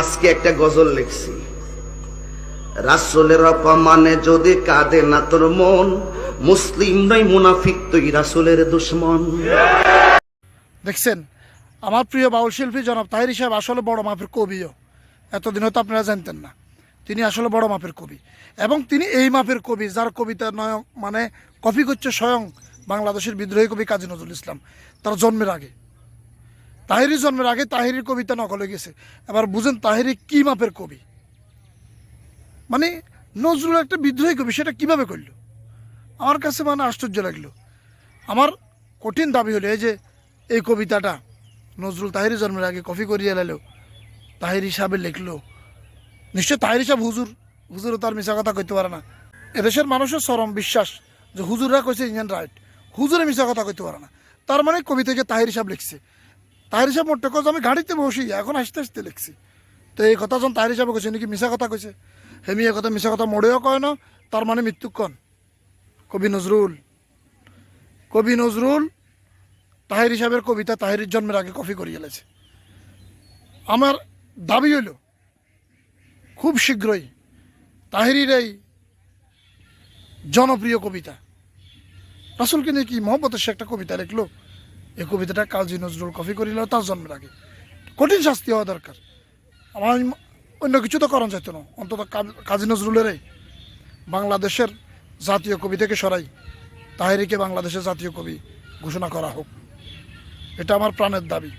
আজকে একটা গজল লিখছি। রাসুলের অপমানে যদি কাঁদে না তোর মন, মুসলিম নয়, মুনাফিক তুই রাসুলের দুশ্মন। দেখছেন, আমার প্রিয় বাউল শিল্পী জনাব তাহিরি সাহেব আসলে বড় মাপের কবিও। এতদিন হয়তো আপনারা জানতেন না। তিনি আসলে বড় মাপের কবি। এবং তিনি এই মাপের কবি, যার কবিতা নয় মানে কপি করছে স্বয়ং বাংলাদেশের বিদ্রোহী কবি কাজী নজরুল ইসলাম, তার জন্মের আগে। তাহিরি জন্মের আগে তাহিরির কবিতা নকল হয়ে গেছে। এবার বুঝেন তাহিরি কি মাপের কবি? মানে নজরুল একটা বিদ্রোহী কবি, সেটা কীভাবে করল? আমার কাছে মানে আশ্চর্য লাগল। আমার কঠিন দাবি হলো এই যে, এই কবিতাটা নজরুল তাহিরি জন্মের আগে কপি করিয়ে এলো তাহির হিসাবে লিখলো। নিশ্চয় তাহির হিসাব হুজুর, হুজুরও তার মিশা কথা কইতে পারে না। এদেশের মানুষের চরম বিশ্বাস যে হুজুররা কইছে ইন্ডিয়ান রাইট, হুজুরে মিশা কথা কইতে পারে না। তার মানে কবিতাকে তাহির হিসাব লিখছে তাহির হিসাব মোটে কজ আমি গাড়িতে বসি এখন আসতে আসতে লিখছি। তো এই কথা যখন তাহির হিসাবে কইছে নাকি মিশা কথা কইছে হেমি কথা মিশা কথা মোড়েও কয় না তার মানে মৃত্যুক্ষণ কবি নজরুল কবি নজরুল তাহির হিসাবের কবিতা তাহিরের জন্মের আগে কপি করিয়ে এলেছে আমার দাবি হইল, খুব শীঘ্রই তাহিরির এই জনপ্রিয় কবিতা। রাসুলকে নিয়ে কি মহব্বতের সে একটা কবিতা লিখলো এই কবিতাটা কাজী নজরুল কফি করিল তার জন্মের আগে কঠিন শাস্তি হওয়া দরকার। আমার অন্য কিছু তো করা যেত না। অন্তত কাজী নজরুলেরই বাংলাদেশের জাতীয় কবি থেকে সরাই তাহেরিকে বাংলাদেশের জাতীয় কবি ঘোষণা করা হোক। এটা আমার প্রাণের দাবি।